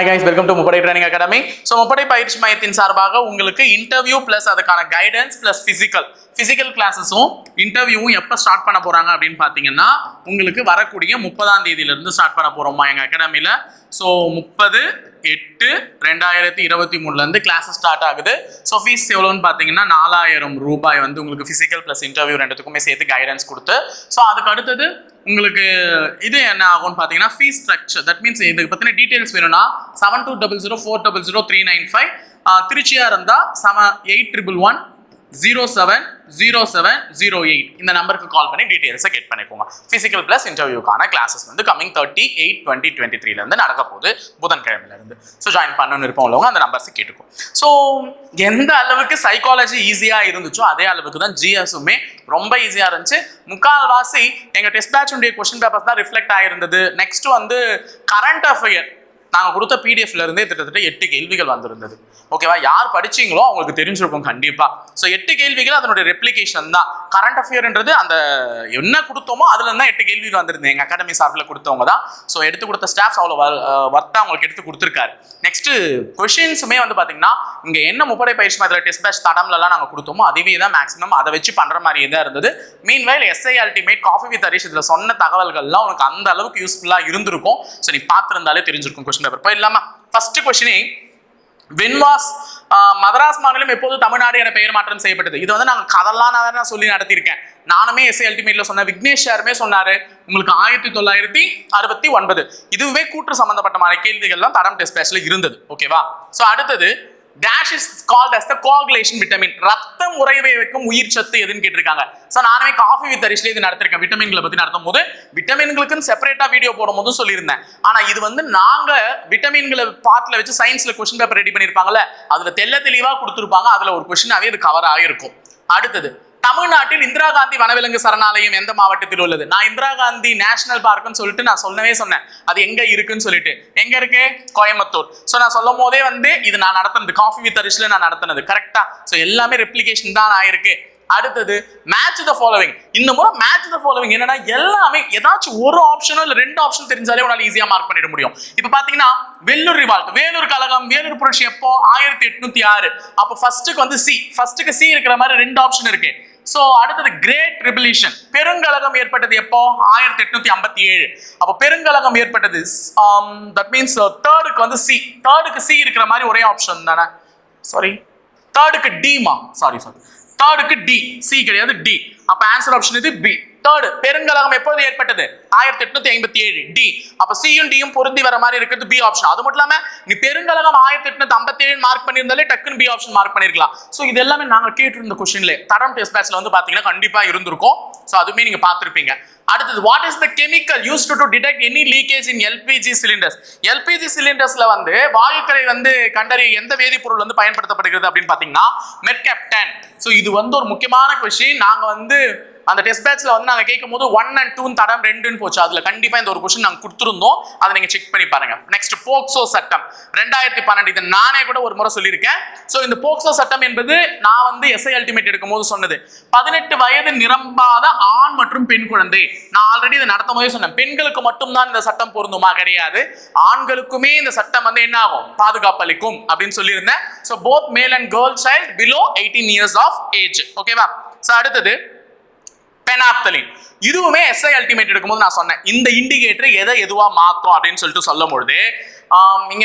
Hi guys welcome to Muppadai training academy so முப்படை பயிற்சி மையத்தின் சார்பாக உங்களுக்கு இன்டர்வியூ ப்ளஸ் அதுக்கான கைடன்ஸ் ப்ளஸ் ஃபிசிக்கல் ஃபிசிக்கல் கிளாஸஸும் இன்டர்வியூவும் எப்போ ஸ்டார்ட் பண்ண போகிறாங்க அப்படின்னு பார்த்தீங்கன்னா உங்களுக்கு வரக்கூடிய முப்பதாம் தேதியிலேருந்து ஸ்டார்ட் பண்ண போகிறோமா எங்கள் அகாடமியில் ஸோ முப்பது எட்டு ரெண்டாயிரத்தி இருபத்தி மூணுலேருந்து கிளாஸஸ் ஸ்டார்ட் ஆகுது. ஸோ ஃபீஸ் எவ்வளோன்னு பார்த்தீங்கன்னா நாலாயிரம் ரூபாய் வந்து உங்களுக்கு ஃபிசிக்கல் ப்ளஸ் இன்டர்வியூ ரெண்டுத்துக்குமே சேர்த்து கைடன்ஸ் கொடுத்து. ஸோ அதுக்கு அடுத்தது உங்களுக்கு இது என்ன ஆகும்னு பார்த்தீங்கன்னா ஃபீஸ் ஸ்ட்ரக்சர் தட் மீன்ஸ் இதுக்கு பற்றின டீட்டெயில்ஸ் வேணும்னா seven two double zero four double zero three nine five திருச்சியாக இருந்தால் seven eight triple one zero seven zero seven zero eight இந்த நம்பருக்கு கால் பண்ணி டீட்டெயில்ஸை கெட் பண்ணிக்கோங்க. ஃபிசிக்கல் ப்ளஸ் இன்டர்வியூக்கான கிளாஸஸ் வந்து coming thirty eight twenty twenty த்ரீலேருந்து நடக்க போகுது புதன்கிழமையிலேருந்து. ஸோ ஜாயின் பண்ணணும்னு இருப்போம் உள்ளவங்க அந்த நம்பர்ஸை கேட்டுக்கும் ஸோ எந்த அளவுக்கு சைக்காலஜி ஈஸியாக இருந்துச்சோ அதே அளவுக்கு தான் ஜிஎஸுமே ரொம்ப ஈஸியாக இருந்துச்சு. முக்கால்வாசி எங்கள் டெஸ்ட் பேட்சுடைய கொஸ்டின் பேப்பர்ஸ் தான் ரிஃப்ளெக்ட் ஆகிருந்தது நெக்ஸ்ட் வந்து கரண்ட் அஃபேர் நாங்கள் கொடுத்த பிடிஎஃப்ல இருந்தே கிட்டத்தட்ட எட்டு கேள்விகள் வந்திருந்தது. ஓகேவா யார் படிச்சீங்களோ அவங்களுக்கு தெரிஞ்சிருக்கும் கண்டிப்பா. ஸோ எட்டு கேள்விகள் அதனுடைய ரெப்ளிகேஷன் தான். கரண்ட் அஃபேர்ன்றது அந்த என்ன கொடுத்தோமோ அதுல இருந்தா எட்டு கேள்விகள் வந்திருந்தது. எங்க அகாடமி சார்பில் கொடுத்தவங்க தான். ஸோ எடுத்து கொடுத்த ஸ்டாஃப்ஸ் அவ்வளோ ஒர்த்தா அவங்களுக்கு எடுத்து கொடுத்துருக்காரு. நெக்ஸ்ட் கொஷின்ஸுமே வந்து பாத்தீங்கன்னா இங்க என்ன முப்படை பயிற்சி மாதிரி டெஸ்ட் பேட்ச் தடம்லலாம் நாங்கள் கொடுத்தோமோ அதுவே தான் மேக்ஸிமம் அதை வச்சு பண்ற மாதிரி தான் இருந்தது. மீன் வயல் SI ultimate coffee with Harish இதில் சொன்ன தகவல்கள்லாம் உனக்கு அந்த அளவுக்கு யூஸ்ஃபுல்லாக இருந்திருக்கும். ஸோ நீ பார்த்துருந்தாலே தெரிஞ்சிருக்கும் கொஸ்டின் பேப்பர் இப்போ ஃபர்ஸ்ட் கொஸ்டினே வென்வாஸ் மதராஸ் மாநிலம் எப்போது தமிழ்நாடு என பெயர் மாற்றம் செய்யப்பட்டது? இது வந்து நாங்கள் கதெல்லாம் நான் சொல்லி நடத்தியிருக்கேன். நானுமே எஸ்ஐ அல்டிமேட்ல சொன்ன விக்னேஷ் சாருமே சொன்னாரு. உங்களுக்கு ஆயிரத்தி தொள்ளாயிரத்தி அறுபத்தி ஒன்பது. இதுவே கூற்று மாதிரி கேள்விகள்லாம் தரம் டெஸ்ட் இருந்தது. ஓகேவா ஸோ அடுத்தது dash is called as the coagulation vitamin ரத்தம் உறைவை வைக்கும் உயிர் சத்து எதுன்னு கேட்டிருக்காங்க. ஸோ நானுமே காஃபி வித் அரிஷ்ல இது நடத்திருக்கேன். விட்டமின்களை பற்றி நடத்தும் போது விட்டமின்களுக்குன்னு செப்பரேட்டாக வீடியோ போடும் போதும் சொல்லியிருந்தேன். ஆனால் இது வந்து நாங்கள் விட்டமின்களை பார்ட்ல வச்சு சயின்ஸில் கொஸ்டின் பேப்பர் ரெடி பண்ணியிருப்பாங்கல்ல அதில் தெல்ல தெளிவாக கொடுத்துருப்பாங்க அதில் ஒரு கொஷினாகவே இது கவர் ஆகிருக்கும் அடுத்தது தமிழ்நாட்டில் இந்திரா காந்தி வனவிலங்கு சரணாலயம் எந்த மாவட்டத்தில் உள்ளது? நான் இந்திரா காந்தி நேஷனல் பார்க்னு சொல்லிட்டு நான் சொல்லவே சொன்னேன். அது எங்க இருக்குன்னு சொல்லிட்டு. எங்க இருக்கு? கோயம்புத்தூர். ஸோ நான் சொல்லும் போதே வந்து இது நான் நடத்தினது. காஃபி வித் அரிசில நான் நடத்தினது. கரெக்டா ஸோ எல்லாமே ரெப்ளிகேஷன் தான் ஆயிருக்கு. அடுத்தது மேட்ச் த ஃபாலோவிங் இந்த முறை மேட்ச் த ஃபாலோவிங் என்னன்னா எல்லாமே ஏதாச்சும் ஒரு ஆப்ஷனோ இல்ல ரெண்டு ஆப்ஷன் தெரிஞ்சாலே உன்னால ஈஸியா மார்க் பண்ணிட முடியும். இப்போ பாத்தீங்கன்னா வெள்ளூர் ரிவால்ட் வேலூர் கழகம் வேலூர் புரட்சி எப்போ? ஆயிரத்தி எட்நூத்தி ஆறு. அப்போ ஃபர்ஸ்ட்டுக்கு வந்து சி ஃபர்ஸ்ட்டுக்கு சி இருக்கிற மாதிரி ரெண்டு ஆப்ஷன் இருக்கு. ஸோ அடுத்தது கிரேட் ரிபலியூஷன் பெருங்கலகம் ஏற்பட்டது எப்போ? ஆயிரத்தி எட்நூத்தி ஐம்பத்தி ஏழு. அப்போ பெருங்கலகம் ஏற்பட்டது தட் மீன்ஸ் தேர்டுக்கு வந்து சி தேர்டுக்கு சி இருக்கிற மாதிரி ஒரே ஆப்ஷன் தானே? சாரி தேர்டுக்கு டிமா சாரி சாரி தேர்டுக்கு டி சி கிடையாது டி அப்போ ஆன்சர் ஆப்ஷன் இது பி தேர்டு பெருங்கலகம் எப்போது ஏற்பட்டது? ஆயிரத்தி எட்நூத்தி ஐம்பத்தி ஏழு. டி அப்ப சியும் டியும் பொருந்தி வர மாதிரி இருக்கிறது பி ஆப்ஷன் அது மட்டும் இல்லாம நீ பெருங்கலகம் ஆயிரத்தி எட்நூத்தி ஐம்பத்தி ஏழு மார்க் பண்ணியிருந்தாலே டக்குன்னு பி ஆப்ஷன் மார்க் பண்ணிருக்கலாம். சோ இது எல்லாமே நாங்க கேட்டிருந்த கொஸ்டின்ல தரம் டெஸ்ட் பேட்ச்ல வந்து பாத்தீங்கன்னா கண்டிப்பா இருந்திருக்கும். சோ அதுவுமே நீங்க பார்த்துருப்பீங்க. அடுத்தது what is the chemical use to detect any leakage in LPG cylinders LPG சிலிண்டர்ஸ்ல வந்து வாயுக்களை வந்து கண்டறிய எந்த வேதிப்பொருள் வந்து பயன்படுத்தப்படுகிறது அப்படின்னு பாத்தீங்கன்னா மெட்கேப்டன் ஸோ இது வந்து ஒரு முக்கியமான கொஸ்டின் நாங்க வந்து அந்த டெஸ்ட் பேட்ச்ல வந்து நாங்க கேட்கும் போது ஒன் அண்ட் டூ தடம் ரெண்டுன்னு போச்சு. அதுல கண்டிப்பா இந்த ஒரு கொஸ்டின் நாங்க கொடுத்துருந்தோம். அதை நீங்க செக் பண்ணி பாருங்க. நெக்ஸ்ட் போக்சோ சட்டம். ரெண்டாயிரத்தி பன்னெண்டு. இது நானே கூட ஒரு முறை சொல்லியிருக்கேன். ஸோ இந்த போக்சோ சட்டம் என்பது நான் வந்து எஸ்ஐ அல்டிமேட் எடுக்கும் போது சொன்னது. பதினெட்டு வயது நிரம்பாத ஆண் மற்றும் பெண் குழந்தை. நான் ஆல்ரெடி இதை நடத்தும் போதே சொன்னேன். பெண்களுக்கு மட்டும்தான் இந்த சட்டம் பொருந்துமா கிடையாது. ஆண்களுக்குமே இந்த சட்டம் வந்து என்ன ஆகும்? பாதுகாப்பு அளிக்கும் அப்படின்னு சொல்லியிருந்தேன். So both male and girl child below eighteen years of age ஓகேவா ஸோ அடுத்தது பெனாப்தலின் இதுவுமே எஸ்ஐ அல்டிமேட் எடுக்கும்போது நான் சொன்னேன். இந்த இண்டிகேட்டர் எதை எதுவாக மாற்றும் அப்படின்னு சொல்லிட்டு சொல்லும் பொழுது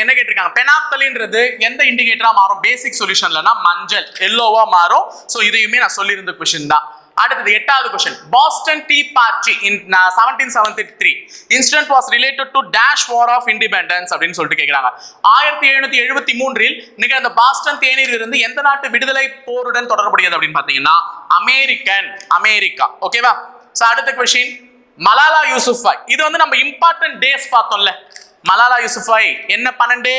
என்ன கேட்டிருக்காங்க? பெனாப்தலின்றது எந்த இண்டிகேட்டராக மாறும்? பேசிக் சொல்யூஷன்லனா மஞ்சள் எல்லோவாக மாறும். ஸோ இதையுமே நான் சொல்லியிருந்த கொஷின் தான். அடுத்தது எட்டாவது question Boston tea party in seventeen seventy three incident was related to dash war of independence அப்படின்னு சொல்லிட்டு கேட்குறாங்க ஆயிரத்தி எழுநூத்தி எழுபத்தி மூன்றில் நிகழ்ந்த பாஸ்டன் தேநீர் இருந்து எந்த நாட்டு விடுதலை போருடன் தொடர்புடையது அப்படின்னு பார்த்தீங்கன்னா அமெரிக்கன் அமெரிக்கா ஓகேவா ஸோ அடுத்த கொஸ்டின் மலாலா யூசுஃபாய் இது வந்து நம்ம இம்பார்ட்டன்ட் டேஸ் பார்த்தோம்ல. மலாலா யூசுஃபாய் என்ன பன்னெண்டு?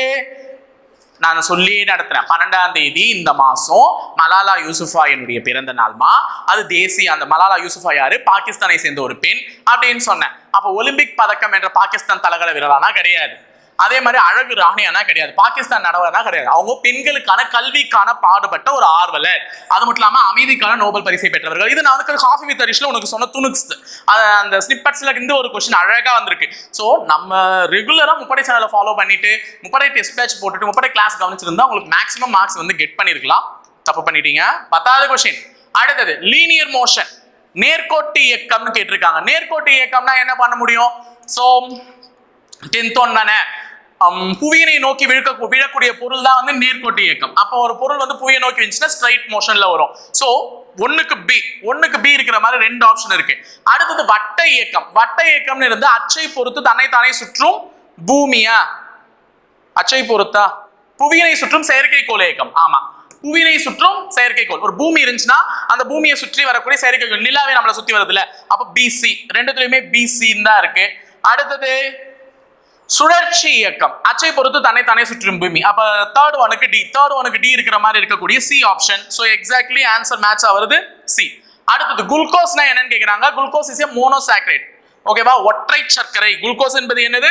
நான் சொல்லி நடத்துறேன். பன்னெண்டாம் தேதி இந்த மாசம் மலாலா யூசுஃபா என்னுடைய பிறந்த நாள்மா. அது தேசிய அந்த மலாலா யூசுஃபா யாரு? பாகிஸ்தானை சேர்ந்த ஒரு பெண் அப்படின்னு சொன்னேன். அப்போ ஒலிம்பிக் பதக்கம் என்ற பாகிஸ்தான் தலகல வீரரானா கிடையாது. அதே மாதிரி அழகு ராணியானா கிடையாது. பாகிஸ்தான் நடவனா கிடையாது. அவங்க பெண்களுக்கான கல்விக்கான பாடுபட்ட ஒரு ஆர்வலர். அது மட்டும் இல்லாம அமைதிக்கான நோபல் பரிசை பெற்றவர்கள். இது நான் வந்து காஃபி வித் அரிஷ்ல உனக்கு சொன்ன துணுக்ஸ். அந்த ஸ்னிப்பட்ஸ்ல இருந்து ஒரு கொஸ்டின் அழகா வந்திருக்கு. ஸோ நம்ம ரெகுலரா முப்படை சேனலை ஃபாலோ பண்ணிட்டு முப்படை டெஸ்ட் பேட்ச் போட்டுட்டு முப்படை கிளாஸ் கவனிச்சிருந்தா உங்களுக்கு மேக்ஸிமம் மார்க்ஸ் வந்து கெட் பண்ணிருக்கலாம். தப்பு பண்ணிட்டீங்க. பத்தாவது கொஸ்டின் அடுத்தது லீனியர் மோஷன் நேர்கோட்டு இயக்கம்னு கேட்டிருக்காங்க. நேர்கோட்டு இயக்கம்னா என்ன பண்ண முடியும்? ஸோ டென்த் ஒன் தானே? புவியினை நோக்கி விழுக்க விழக்கூடிய பொருள் தான் வந்து நேர்கோட்டு இயக்கம். அப்போ ஒரு பொருள் வந்து புவியை நோக்கி வந்துச்சுன்னா ஸ்ட்ரைட் மோஷன்ல வரும். ஸோ ஒண்ணுக்கு பி ஒண்ணுக்கு பி இருக்கிற மாதிரி ரெண்டு ஆப்ஷன் இருக்கு. அடுத்தது வட்ட இயக்கம். வட்ட இயக்கம்னு இருந்து அச்சை பொறுத்து தன்னைத்தானே சுற்றும் பூமியா? அச்சை பொறுத்தா? புவியினை சுற்றும் செயற்கைக்கோள் இயக்கம். ஆமா. புவியினை சுற்றும் செயற்கைக்கோள். ஒரு பூமி இருந்துச்சுன்னா அந்த பூமியை சுற்றி வரக்கூடிய செயற்கைக்கோள். நிலாவே நம்மளை சுத்தி வருதுல்ல. அப்ப பிசி ரெண்டுத்துலயுமே பிசின்னு தான் இருக்கு. அடுத்தது சுழற்சி இயக்கம். அச்சை பொறுத்து தன்னை தானே சுற்றும் பூமி. அப்ப தேர்ட் ஒனுக்கு டி தேர்ட் ஒனுக்கு டி இருக்கிற மாதிரி இருக்கக்கூடிய C option so exactly answer match ஆகுறது சி அடுத்தது குளுக்கோஸ்னா என்னன்னு கேக்குறாங்க? குளுக்கோஸ் இஸ் ஏ மோனோசாக்ரேட் ஓகேவா ஒற்றை சர்க்கரை. குளுக்கோஸ் என்பது என்னது?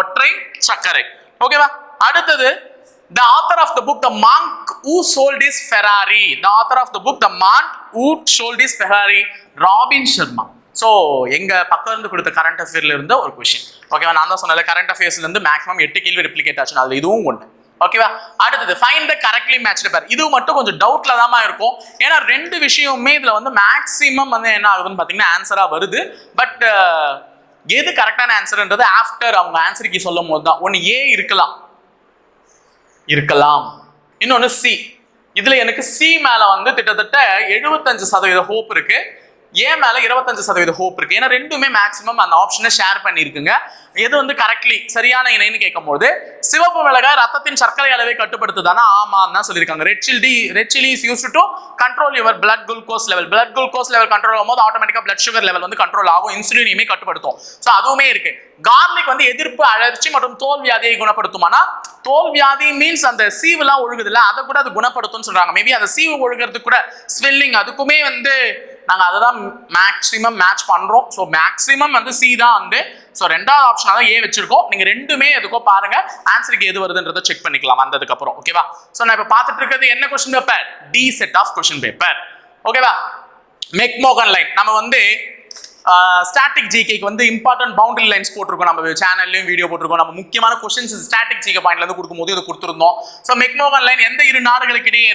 ஒற்றை சர்க்கரை. ஓகேவா அடுத்தது the author of the book the monk who sold is Ferrari the author of the book the monk who sold is Ferrari Robin Sharma so எங்கள் பக்கம் இருந்து கொடுத்த கரண்ட் அஃபேர்ல இருந்த ஒரு கொஷின் ஓகேவா நான் தான் சொன்னல கரண்ட் அஃபேர்ஸ்லேருந்து மேக்ஸிமம் எட்டு கேள்வி ரெப்ளிகேட் ஆச்சு. அதுல இதுவும் ஒன்று ஓகேவா அடுத்தது ஃபைன் த கரெக்ட்லி மேட்ச்டு பேர் இது மட்டும் கொஞ்சம் டவுட்ல தான் இருக்கும். ஏன்னா ரெண்டு விஷயமுமே இதுல வந்து மேக்ஸிமம் வந்து என்ன ஆகுதுன்னு பார்த்தீங்கன்னா ஆன்சரா வருது. பட் எது கரெக்டான ஆன்சர்ன்றது ஆஃப்டர் அவங்க ஆன்சருக்கு சொல்லும் போது தான். ஒன்று ஏ இருக்கலாம். இருக்கலாம். இன்னொன்று சி இதுல எனக்கு சி மேல வந்து கிட்டத்தட்ட எழுபத்தஞ்சு சதவீத ஹோப் இருக்கு. ஏன் மேலே இருபத்தஞ்சு சதவீத ஹோப் இருக்கு. ஏன்னா ரெண்டுமே மேக்ஸிமம் அந்த ஆப்ஷனை ஷேர் பண்ணியிருக்குங்க. எது வந்து கரெக்ட்லி சரியான இணைன்னு கேட்கும்போது சிவப்பு மிளகாய் ரத்தத்தின் சர்க்கரை அளவை கட்டுப்படுத்துதானா? ஆமான்னு தான் சொல்லியிருக்காங்க. Red chilli red chilli is use to control your blood glucose level blood glucose level control ஆகும்போது ஆட்டோமேட்டிக்காக பிளட் சுகர் லெவல் வந்து கண்ட்ரோல் ஆகும். இன்சுலினையுமே கட்டுப்படுத்தும். ஸோ அதுவுமே இருக்கு. கார்லிக் வந்து எதிர்ப்பு அழற்சி மற்றும் தோல் வியாதியை குணப்படுத்துமானா? தோல் வியாதி மீன்ஸ் அந்த சீவுலாம் ஒழுகுதுல அதை கூட அது குணப்படுத்தும்னு சொல்றாங்க. மேபி அந்த சீவு ஒழுகிறதுக்கு கூட ஸ்வெல்லிங் அதுக்குமே வந்து நாங்கள் அதை தான் மேக்ஸிமம் மேட்ச் பண்ணுறோம் ஸோ மேக்ஸிமம் வந்து சி தான் வந்து. ஸோ ரெண்டாவது ஆப்ஷனாக தான் ஏ வச்சிருக்கோம். நீங்கள் ரெண்டுமே எதுக்கோ பாருங்க. ஆன்சருக்கு எது வருதுன்றதை செக் பண்ணிக்கலாம் வந்ததுக்கப்புறம். ஓகேவா ஸோ நான் இப்போ பார்த்துட்டு இருக்கிறது என்ன question paper D set of question paper ஓகேவா மெக்மோகன் லைன் நம்ம வந்து ஸ்டாட்டிக் ஜிகேக்கு வந்து இம்பார்ட்டன்ட் பவுண்டரி லைன்ஸ் போட்டிருக்கோம். நம்ம சேனல்லையும் வீடியோ போட்டிருக்கோம். நம்ம முக்கியமான கொஸ்டின்ஸ் ஸ்டாட்டிக் ஜிகே பாயிண்ட்ல இருந்து கொடுக்கும்போது இது கொடுத்துருந்தோம். ஸோ மெக்மோகன் லைன் எந்த இரு நாடுகளுக்கு இடையே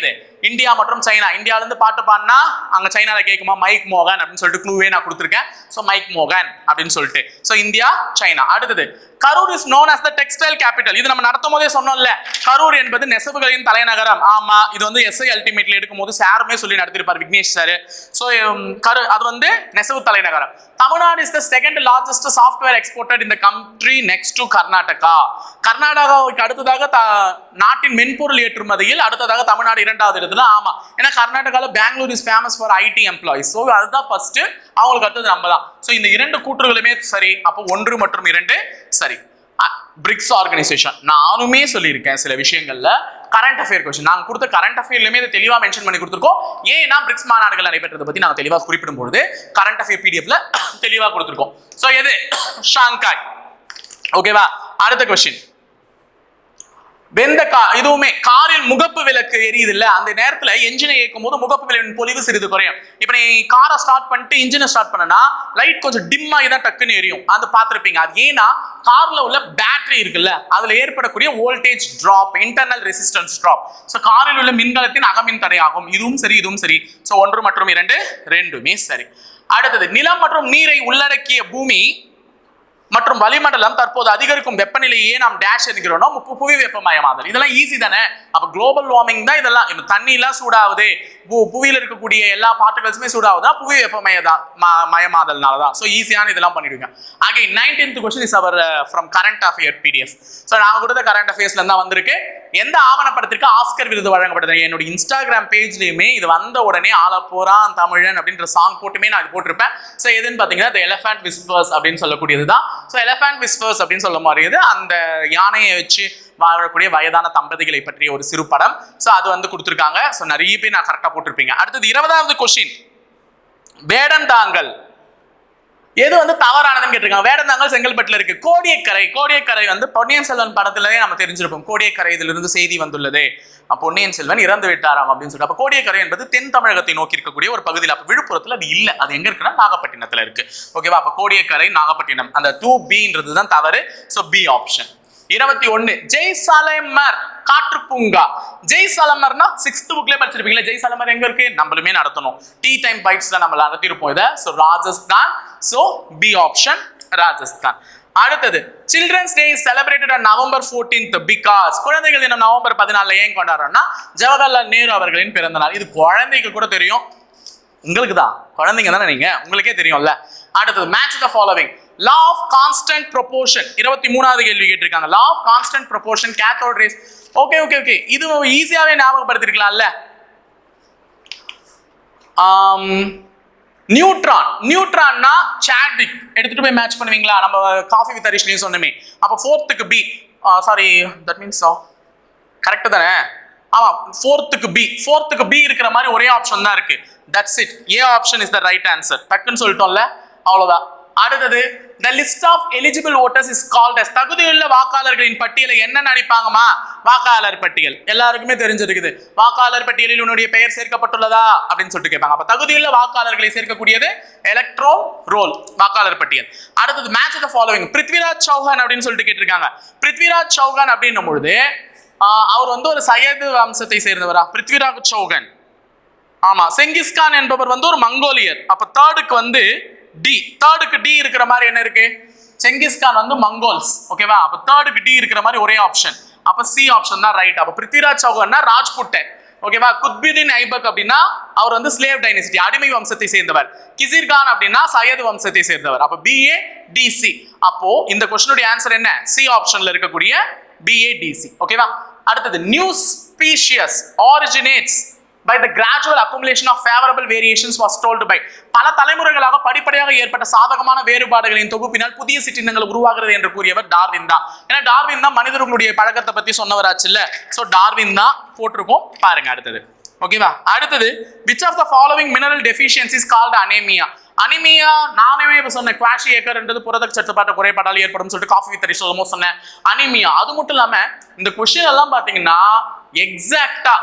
இந்தியா மற்றும் சைனா. இந்தியால இருந்து பாட்டு பாடினா அங்க சைனால கேட்குமா மைக் மோகன் அப்படின்னு சொல்லிட்டு க்ளூவே நான் கொடுத்துருக்கேன். ஸோ மைக் மோகன் அப்படின்னு சொல்லிட்டு. So India China. அடுத்தது Karur is known as the textile capital இது நம்ம நடத்தும் போதே சொன்னோம்ல. கரூர் என்பது நெசவுகளின் தலைநகரம். ஆமா இது வந்து எஸ்ஐ அல்டிமேட்ல எடுக்கும் போது சாருமே சொல்லி நடத்திருப்பார் விக்னேஷ் சார். ஸோ கரு அது வந்து நெசவு தலைநகரம். Tamil Nadu is the second largest software exported இந்த கண்ட்ரி நெக்ஸ்ட் டு கர்நாடகா கர்நாடகாவுக்கு அடுத்ததாக த- நாட்டின் மென்பொருள் ஏற்றுமதியில் அடுத்ததாக தமிழ்நாடு இரண்டாவது இடத்துல. ஆமா. ஏன்னா கர்நாடகாவில் Bangalore is famous for IT employees so அதுதான் ஃபர்ஸ்ட் அவங்களுக்கு அடுத்தது நம்ம தான் ஸோ இந்த இரண்டு கூற்றுகளுமே சரி. அப்போ ஒன்று மற்றும் இரண்டு சரி. பிரிக்ஸ் ஆர்கனைசேஷன் நானுமே சொல்லியிருக்கேன் சில விஷயங்கள்ல. கரண்ட் அஃபேர் கொஸ்டின் நாங்கள் கொடுத்த கரண்ட் அஃபேர்லையுமே இதை தெளிவாக மென்ஷன் பண்ணி கொடுத்துருக்கோம். ஏன்னா பிரிக்ஸ் மாநாடுகள் நடைபெற்றதை பற்றி நாங்கள் தெளிவாக குறிப்பிடும் பொழுது கரண்ட் அஃபேர் பிடிஎஃப்ல தெளிவாக கொடுத்துருக்கோம். ஸோ எது? ஷாங்காய். ஓகேவா அடுத்த கொஸ்டின் வெந்த கா இதுவுமே காரில் முகப்பு விளக்கு எரியுது இல்ல அந்த நேரத்துல என்ஜினை இயக்கும் போது முகப்பு விளக்கின் பொலிவு சிறிது குறையும். இப்போ நீ காரை ஸ்டார்ட் பண்ணிட்டு இன்ஜினை ஸ்டார்ட் பண்ணனா லைட் கொஞ்சம் டிம் ஆகி தான் டக்குன்னு எரியும். அது பார்த்துருப்பீங்க. அது ஏன்னா கார்ல உள்ள பேட்டரி இருக்குல்ல அதுல ஏற்படக்கூடிய voltage drop internal resistance drop so காரில் உள்ள மின்கலத்தின் அகமின் தடையாகும். இதுவும் சரி இதுவும் சரி. ஸோ ஒன்று மற்றும் இரண்டு ரெண்டுமே சரி. அடுத்தது நிலம் மற்றும் நீரை உள்ளடக்கிய பூமி மற்றும் வளிமண்டலம் தற்போது அதிகரிக்கும் வெப்பநிலையே நாம் டேஷ் என்கிறோம் புவி வெப்பமயமாதல். இதெல்லாம் ஈஸி தானே? அப்ப குளோபல் வார்மிங் தான் இதெல்லாம். இப்போ தண்ணி எல்லாம் சூடாகுது. பூ- புவியில இருக்கக்கூடிய எல்லா பார்ட்டிகல்ஸுமே சூடாகுதா புவி வெப்பமயதா மயமாதல்னால தான் ஸோ ஈஸியான இதெல்லாம் பண்ணிடுங்க. Okay nineteenth question is our from current affair PDF so நான் கொடுத்த கரண்ட் அஃபேர்ஸ்ல இருந்தா வந்திருக்கு. எந்த ஆவணப்படத்திற்கு ஆஸ்கர் விருது வழங்கப்படுது? என்னோட இன்ஸ்டாகிராம் பேஜ்லயுமே இது வந்த உடனே ஆலப்போரான் தமிழன் அப்படின்ற சாங் போட்டுமே நான் இது போட்டிருப்பேன். ஸோ எதுன்னு பார்த்தீங்கன்னா த elephant whispers அப்படின்னு சொல்லக்கூடியது தான் ஸோ elephant விஸ்வர்ஸ் அப்படின்னு சொல்ல மாதிரிது அந்த யானையை வச்சு வாழக்கூடிய வயதான தம்பதிகளை பற்றிய ஒரு சிறு படம். ஸோ அது வந்து கொடுத்துருக்காங்க. ஸோ நிறைய பேர் நான் கரெக்டாக போட்டிருப்பீங்க. அடுத்தது இருபதாவது கொஷின் வேடந்தாங்கல் எது வந்து தவறானதுன்னு கேட்டிருக்காங்க. வேடந்தாங்கல் செங்கல்பட்டுல இருக்கு. கோடியக்கரை கோடியக்கரை வந்து பொன்னியின் செல்வன் படத்திலே நம்ம தெரிஞ்சிருப்போம். கோடியக்கரை இதிலிருந்து செய்தி வந்துள்ளது. பொன்னியின் செல்வன் இறந்து விட்டாராம் அப்படின்னு சொல்லிட்டு. அப்ப கோடியக்கரை என்பது தென் தமிழகத்தை நோக்கி இருக்கக்கூடிய ஒரு பகுதியில் அப்ப விழுப்புரத்துல அது இல்ல. அது எங்க இருக்குன்னா நாகப்பட்டினத்துல இருக்கு. ஓகேவா அப்ப கோடியக்கரை நாகப்பட்டினம். அந்த டூ பின்றது தான் தவறு. ஸோ பி ஆப்ஷன் இருபத்தி ஒன்னு. ஜெய்சாலமர் காற்று பூங்கா. ஜெய் சலமர்னா சிக்ஸ்த் புக்லேயே படிச்சிருப்பீங்களா ஜெய்சாலமர் எங்க இருக்கு? நம்மளுமே நடத்தணும். டீ டைம் பைட்ஸ்ல நம்ம நடத்திருப்போம் இதை. So Rajasthan. So B option Rajasthan. அடுத்தது children's day celebrated on November fourteenth because குழந்தைகள் தினம் நவம்பர் பதினாலில் ஏன் கொண்டாடுறோம்னா ஜவஹர்லால் நேரு அவர்களின் பிறந்த நாள். இது குழந்தைக்கு கூட தெரியும். உங்களுக்கு தான் குழந்தைங்க தானே நீங்க? உங்களுக்கே தெரியும்ல. அடுத்தது match the following law of constant proportion இருபத்தி மூணாவது கேள்வி கேட்டிருக்காங்க. Law of constant proportion cathode rays okay okay okay இது ஈஸியாவே ஞாபகப்படுத்திருக்கலாம்ல. நியூட்ரான் நியூட்ரான்னா சாட்விக் எடுத்துட்டு போய் மேட்ச் பண்ணுவீங்களா? நம்ம காஃபி வித் ஹரிஷ்லையும் சொன்னமே. அப்போ ஃபோர்த்துக்கு B sorry that means correct தானே? ஆமாம் ஃபோர்த்துக்கு பி ஃபோர்த்துக்கு பி இருக்கிற மாதிரி ஒரே ஆப்ஷன் தான் இருக்கு. That's it A option is the right answer டக்குன்னு சொல்லிட்டோம்ல. அவ்வளோதான் அடுத்தது the list of eligible voters is called as தகுதியுள்ள வாக்காளர்களின் பட்டியலை என்ன நடிப்பாங்கம்மா வாக்காளர் பட்டியல். எல்லாருக்குமே தெரிஞ்சிருக்குது. வாக்காளர் பட்டியலில் உன்னுடைய பெயர் சேர்க்கப்பட்டுள்ளதா? அப்படின்னு சொல்லிட்டு கேட்பாங்க. அப்ப தகுதியுள்ள வாக்காளர்களை சேர்க்கக்கூடியது எலக்ட்ரோ ரோல் வாக்காளர் பட்டியல். அடுத்தது match the following Prithviraj Chauhan அப்படின்னு சொல்லிட்டு கேட்டிருக்காங்க. பிருத்விராஜ் சௌஹான் அப்படின்னும் பொழுது அவர் வந்து ஒரு சையது வம்சத்தை சேர்ந்தவரா? பிருத்விராஜ் சௌகன் ஆமா செங்கிஸ்கான் என்பவர் வந்து ஒரு மங்கோலியர். அப்ப தேர்டுக்கு வந்து டி தேர்டுக்கு டி இருக்கிற மாதிரி என்ன இருக்கு? செங்கிஸ்கான் வந்து மங்கோல்ஸ் ஓகேவா அப்ப தேர்டுக்கு டி இருக்கிற மாதிரி ஒரே ஆப்ஷன் அப்ப சி ஆப்ஷன் தான் ரைட் அப்ப பிருத்திராஜ் சௌகன்னா ராஜ்புட்டை ஓகேவா குத்பிதீன் ஐபக் அப்படின்னா அவர் வந்து ஸ்லேவ் டைனிஸ்டி அடிமை வம்சத்தை சேர்ந்தவர். கிசிர் கான் அப்படின்னா சையது வம்சத்தை சேர்ந்தவர். அப்ப பிஏ டிசி அப்போ இந்த கொஸ்டினுடைய ஆன்சர் என்ன? சி ஆப்ஷன்ல இருக்கக்கூடிய பிஏடிசி ஓகேவா அடுத்தது new species originates by the gradual accumulation of favourable variations was told by பல தலைமுறைகளாக படிப்படியாக ஏற்பட்ட சாதகமான வேறுபாடுகளின் தொகுப்பினால் புதிய சிற்றினங்கள் உருவாகிறது என்று கூறியவர் டார்வின் தான். ஏன்னா டார்வின் தான் மனிதர்களுடைய பழக்கத்தை பத்தி சொன்னவராச்சு இல்ல? ஸோ டார்வின் தான் போட்டிருக்கோம் பாருங்க அடுத்தது. ஓகேவா அடுத்தது which of the following mineral deficiencies called anaemia anaemia நானுமே இப்ப சொன்னேன் குவாஷி ஏக்கர்ன்றது புரத சத்துப்பாட்ட குறைபாடால் ஏற்படும் சொல்லிட்டு காஃபி வித் ரிசோமோ சொன்னேன். அனிமியா அது மட்டும் இல்லாம இந்த கொஸ்டின் எல்லாம் பாத்தீங்கன்னா எக்ஸாக்டா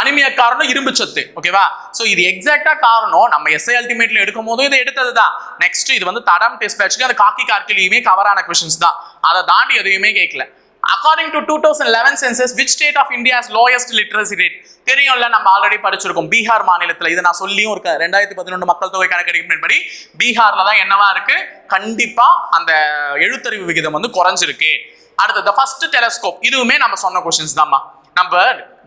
அனிமியா காரணம் இரும்பு சத்து ஓகேவா ஸோ இது எக்ஸாக்டா காரணம். நம்ம எஸ்ஐ அல்டிமேட்ல எடுக்கும் போதும் இது எடுத்தது தான் நெக்ஸ்ட் இது வந்து தடம் டெஸ்ட் பேட்சுக்கு அந்த காக்கி கார்கிலையுமே கவரான கொஷின்ஸ் தான். அதை தாண்டி எதையுமே கேட்கல according to two thousand eleven census which state of India's lowest literacy rate தெரியும்ல நம்ம ஆல்ரெடி படிச்சிருக்கோம். பீகார் மாநிலத்தில். இதை நான் சொல்லியும் இருக்கேன். ரெண்டாயிரத்தி பதினொன்று மக்கள் தொகை கணக்கெடுப்பின்படி பீகார்ல தான் என்னவா இருக்கு? கண்டிப்பா அந்த எழுத்தறிவு விகிதம் வந்து குறைஞ்சிருக்கு. அடுத்தது ஃபர்ஸ்ட் டெலஸ்கோப் இதுவுமே நம்ம சொன்ன கொஸ்டின்ஸ் தான்மா. நம்ம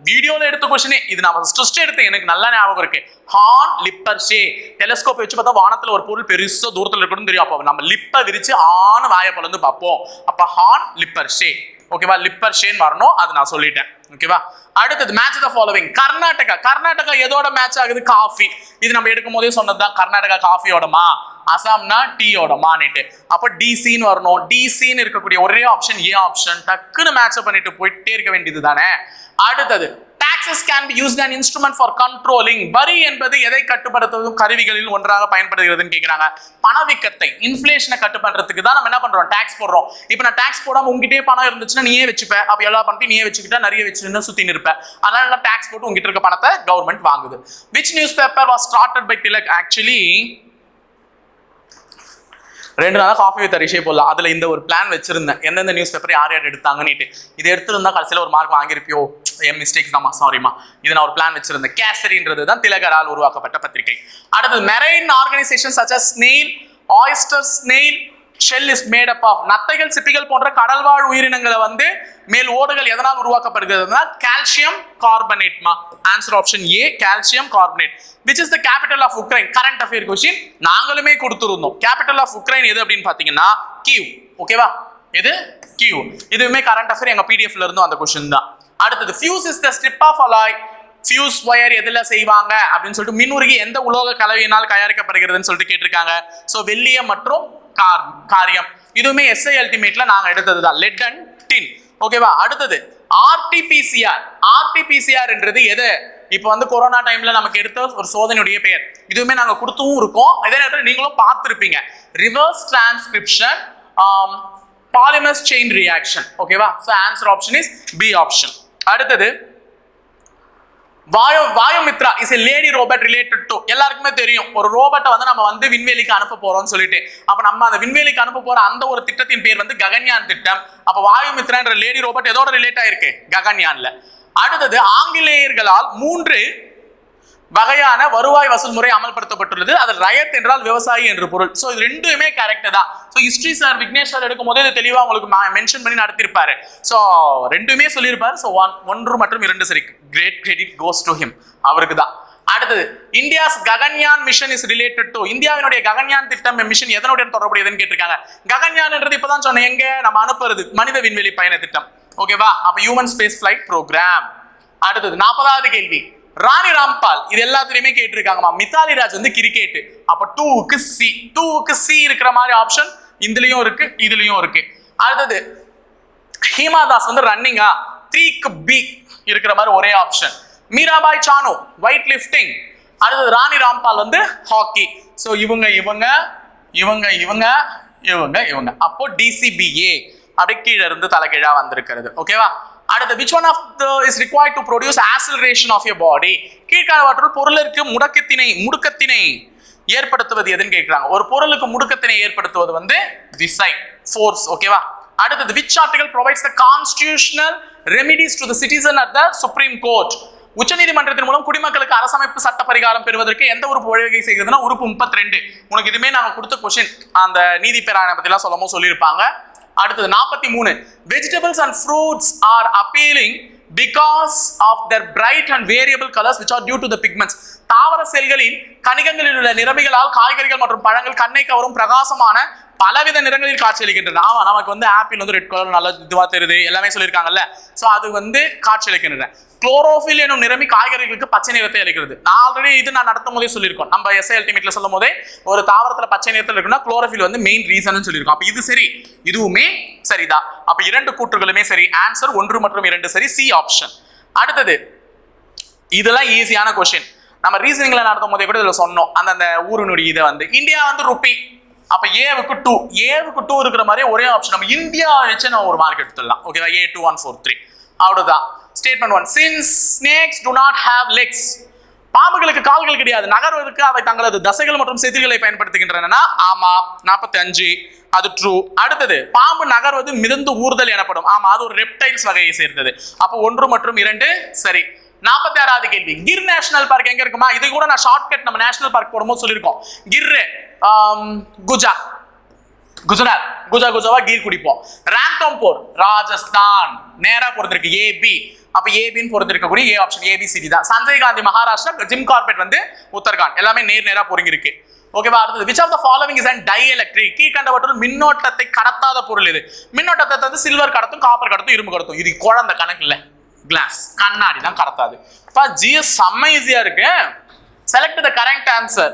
வீடியோல எடுத்த கொஸ்டினே இது நம்ம ஃபர்ஸ்ட் எடுத்து எனக்கு நல்லா ஞாபகம் இருக்கு. ஹார்ன் லிப்பர் ஷே டெலிஸ்கோப் வச்சு பார்த்தா வானத்துல ஒரு பொருள் பெருசா தூரத்துல இருக்கணும்னு தெரியும். அப்போ நம்ம லிப்பை விரிச்சு ஆன வாயை பலந்து பார்ப்போம். அப்ப ஹார்ன் லிப்பர் ஷே ஓகேவா லிப்பர் ஷேன் வரணும். அது நான் சொல்லிட்டேன். ஓகேவா அடுத்தது match the following Karnataka. Karnataka எதோட மேட்ச் ஆகுது? காஃபி இது நம்ம எடுக்கும் போதே சொன்னதுதான். கர்நாடகா காஃபியோடமா அசாம்னா டீயோடமான்னுட்டு அப்போ டிசின்னு வரணும். டிசின்னு இருக்கக்கூடிய ஒரே ஆப்ஷன் ஏ ஆப்ஷன் டக்குன்னு மேட்ச் பண்ணிட்டு போயிட்டே இருக்க வேண்டியது தானே? அடுத்தது taxes can be used an instrument for controlling வரி என்பது எதை கட்டுப்படுத்துவதும் கருவிகளில் ஒன்றாக பயன்படுகிறதுன்னு கேட்குறாங்க பணவீக்கத்தை இன்ஃப்ளேஷனை கட்டுப்படுறதுக்கு தான் நம்ம என்ன பண்ணுறோம் டாக்ஸ் போடுறோம். இப்போ நான் டாக்ஸ் போடாமல் உங்ககிட்டயே பணம் இருந்துச்சுன்னா நீயே வச்சுப்பேன் அப்போ எல்லா பணத்தையும் நீயே வச்சுக்கிட்டா நிறைய வச்சுன்னு சுற்றி நிற்பேன் அதனால நல்லா டாக்ஸ் போட்டு உங்ககிட்ட இருக்க பணத்தை கவர்மெண்ட் வாங்குது. Which newspaper was started by Tilak actually ரெண்டு நாளாக காஃபி வித் ரிஷே போடலாம் அதில் இந்த ஒரு பிளான் வச்சிருந்தேன். எந்தெந்த நியூஸ் பேப்பர் யார் யார் எடுத்தாங்கன்னுட்டு. இது எடுத்திருந்தா கடைசியில் ஒரு மார்க் வாங்கியிருப்பியோ? என் மிஸ்டேக்ஸ் தான்மா சாரிமா இது நான் ஒரு பிளான் வச்சிருந்தேன். கேசரின்றது தான் திலகரால் உருவாக்கப்பட்ட பத்திரிகை. அடுத்தது marine organisation such as snail oyster snail shell is made up of நத்தைகள் சிப்பிகள் போன்ற கடல்வாழ் உயிரினங்களை வந்து மேல் ஓடுகள் எதனால் உருவாக்கப்படுகிறதுனா calcium கார்பனேட்மா answer option A calcium carbonate which is the capital of Ukraine current affair question நாங்களுமே கொடுத்துருந்தோம். கேபிட்டல் ஆஃப் உக்ரைன் எது அப்படின்னு பார்த்தீங்கன்னா கியூ ஓகேவா எது? கியூ இதுவுமே கரண்ட் அஃபேர் எங்க பிடிஎஃப்ல இருந்தும் அந்த கொஸ்டின் தான். அடுத்தது fuse is the strip of alloy fuse wire எதில் செய்வாங்க? அப்படின்னு சொல்லிட்டு மின்னுருகி எந்த உலோக கலவையினால் தயாரிக்கப்படுகிறதுன்னு சொல்லிட்டு கேட்டிருக்காங்க. ஸோ வெள்ளியம் மற்றும் காரியம். இதுவுமே எஸ்ஐ அல்டிமேட்ல நாங்க எடுத்தது தான் லெட் அண்ட் டின் ஓகேவா அடுத்தது ஆர்டிபிசிஆர் ஆர்டிபிசிஆர் என்றது எது? இப்போ வந்து கொரோனா டைம்ல நமக்கு எடுத்த ஒரு சோதனையுடைய பெயர். இதுவுமே நாங்க கொடுத்தும் இருக்கோம். அதே நேரத்தில் நீங்களும் பார்த்துருப்பீங்க. Reverse transcription polymers chain reaction ஓகேவா so answer option is B option அடுத்தது வாயு Vyommitra is a lady robot related to எல்லாருக்குமே தெரியும். ஒரு ரோபோட்டை வந்து நம்ம வந்து விண்வெளிக்கு அனுப்ப போறோம்னு சொல்லிட்டு. அப்ப நம்ம அந்த விண்வெளிக்கு அனுப்ப போற அந்த ஒரு திட்டத்தின் பேர் வந்து ககன்யான் திட்டம். அப்ப வாயுமித்ரான்ற லேடி ரோபோட் எதோட ரிலேட் ஆயிருக்கு? ககன்யான்ல. அடுத்தது ஆங்கிலேயர்களால் மூன்று வகையான வருவாய் வசூல் முறை அமல்படுத்தப்பட்டுள்ளது. அதில் ரயத் என்றால் விவசாயி என்று பொருள். ஸோ இது ரெண்டுமே கரெக்ட் தான். So history sir Vignesh sir எடுக்கும் போது இது தெளிவாக உங்களுக்கு மென்ஷன் பண்ணி நடத்திருப்பாரு. ஸோ ரெண்டுமே சொல்லியிருப்பாரு. ஸோ ஒன் ஒன்று மற்றும் இரண்டு சரி. Great credit goes to him அவருக்கு தான். அடுத்தது India's Gaganyaan mission is related to இந்தியாவினுடைய ககன்யான் திட்டம் மிஷன் எதனுடைய தொடர்புடையதுன்னு கேட்டிருக்காங்க. ககன்யான்ன்றது இப்போதான் சொன்னேன். எங்க? நம்ம அனுப்புறது மனித விண்வெளி பயண திட்டம். ஓகேவா அப்போ ஹியூமன் ஸ்பேஸ் ஃபிளைட் ப்ரோக்ராம் அடுத்தது நாற்பதாவது கேள்வி. ராணி ராம்பால். இது எல்லாத்துலயுமே கேட்டிருக்காங்கம்மா. மித்தாலி ராஜ் வந்து கிரிக்கெட் அப்ப டூவுக்கு சி டூவுக்கு சி இருக்கிற மாதிரி ஆப்ஷன் இதுலயும் இருக்கு இதுலயும் இருக்கு. அடுத்தது ஹீமா தாஸ் வந்து ரன்னிங்கா த்ரீக்கு பி இருக்கிற மாதிரி ஒரே option Mirabai Chanu weightlifting அடுத்தது ராணி ராம்பால் வந்து ஹாக்கி ஸோ இவங்க இவங்க இவங்க இவங்க இவங்க இவங்க. அப்போ டிசிபிஏ அப்படியே கீழே இருந்து தலைகீழா வந்திருக்கிறது. ஓகேவா அடுத்து which one of the is required to produce acceleration of your body கீழ்காலவற்றுள் பொருளிற்கு முடக்கத்தினை முடுக்கத்தினை ஏற்படுத்துவது எதுன்னு கேட்குறாங்க. ஒரு பொருளுக்கு முடுக்கத்தினை ஏற்படுத்துவது வந்து விசை ஃபோர்ஸ் ஓகேவா அடுத்தது which article provides the constitutional remedies to the citizen at the Supreme Court உச்சநீதிமன்றத்தின் மூலம் குடிமக்களுக்கு அரசமைப்பு சட்ட பரிகாரம் பெறுவதற்கு எந்த உறுப்பு வழிவகை செய்கிறதுனா உறுப்பு முப்பத்தி ரெண்டு உனக்கு இதுமே நாங்கள் கொடுத்த கொஸ்டின் அந்த நீதி பேராயணை பற்றிலாம் சொல்லவும் சொல்லியிருப்பாங்க. அடுத்தது நாற்பத்தி மூணு. Vegetables and fruits are appealing because of their bright and variable colours which are due to the pigments. தாவர செல்களில் கணிகங்களில் உள்ள நிறமிகளால் காய்கறிகள் மற்றும் பழங்கள் கண்ணை கவரும் பிரகாசமான பலவித நிறங்களில் காட்சியளிக்கின்றன. ஆமா நமக்கு வந்து ஆப்பிள் வந்து ரெட் கலர் நல்ல இதுவா தெரியுது. எல்லாமே சொல்லியிருக்காங்கல்ல. சோ அது வந்து காட்சியளிக்கின்றன. குளோரோஃபில் எனும் நிறமி காய்கறிகளுக்கு பச்சை நிறத்தை அளிக்கிறது. நான் ஆல்ரெடி இது நான் நடத்தும் போதே சொல்லியிருக்கோம். நம்ம எஸ்ஐ அல்டிமேட்ல சொல்லும் போதே ஒரு தாவரத்துல பச்சை நிறத்தில் இருக்குன்னா குளோரோஃபில் வந்து மெயின் ரீசன் சொல்லியிருக்கோம். அப்ப இது சரி இதுவுமே சரிதான். அப்ப இரண்டு கூற்றுகளுமே சரி ஆன்சர் ஒன்று மற்றும் இரண்டு சரி சி ஆப்ஷன் அடுத்தது இதெல்லாம் ஈஸியான கொஸ்டின் நம்ம ரீசனிங்ல நடத்தும் போதே கூட இதுல சொன்னோம். அந்த அந்த ஊரினுடைய இதை வந்து. இந்தியா வந்து ருப்பி அப்ப ஏவுக்கு டூ ஏவுக்கு டூ இருக்கிற மாதிரி ஒரே ஆப்ஷன் நம்ம இந்தியா வச்சு நம்ம ஒரு மார்க் எடுத்துடலாம். ஓகேவா A two one four three அவ்வளவுதான். Statement one since snakes do not have legs பாம்புகளுக்கு கால்கள் கிடையாது. நகர்வதற்கு அவை தங்களது தசைகள் மற்றும் செதில்களை பயன்படுத்துகின்றன ஆமா. நாற்பத்தி அஞ்சு அது ட்ரூ அடுத்தது பாம்பு நகர்வது மிதந்து ஊர்தல் எனப்படும். ஆமா அது ஒரு ரெப்டைல்ஸ் வகையை சேர்ந்தது. அப்போ ஒன்று மற்றும் இரண்டு சரி. நாற்பத்தி ஆறாவது கேள்வி. கிர் நேஷனல் பார்க் எங்க இருக்குமா? இது கூட நான் ஷார்ட்கட் நம்ம நேஷனல் பார்க் போடும்போது சொல்லியிருக்கோம். கிர் குஜா. குஜராத். குஜா குஜாவா கீர் குடிப்போம். ராம்தம்பூர் ராஜஸ்தான். நேரா பொறுத்திருக்கு ஏபி அப்ப ஏபின்னு பொறுத்திருக்கக்கூடிய ஏ ஆப்ஷன் ஏபிசிடி தான். சஞ்சய் காந்தி மகாராஷ்டிரா ஜிம் கார்பெட் வந்து உத்தரகாண்ட். எல்லாமே நேர் நேரா பொறுங்கிருக்கு ஓகேவா அடுத்தது which of the following is and dielectric கீழ்கண்டவற்றுள் மின்னோட்டத்தை கடத்தாத பொருள் இது மின்னோட்டத்தை வந்து சில்வர் கடத்தும் காப்பர் கடத்தும் இரும்பு கடத்தும். இது குழந்தை கணக்கு இல்லை கிளாஸ் கண்ணாடி தான் கடத்தாது. இப்போ ஜிஎஸ் செம்ம ஈஸியாக இருக்கு. Select the correct answer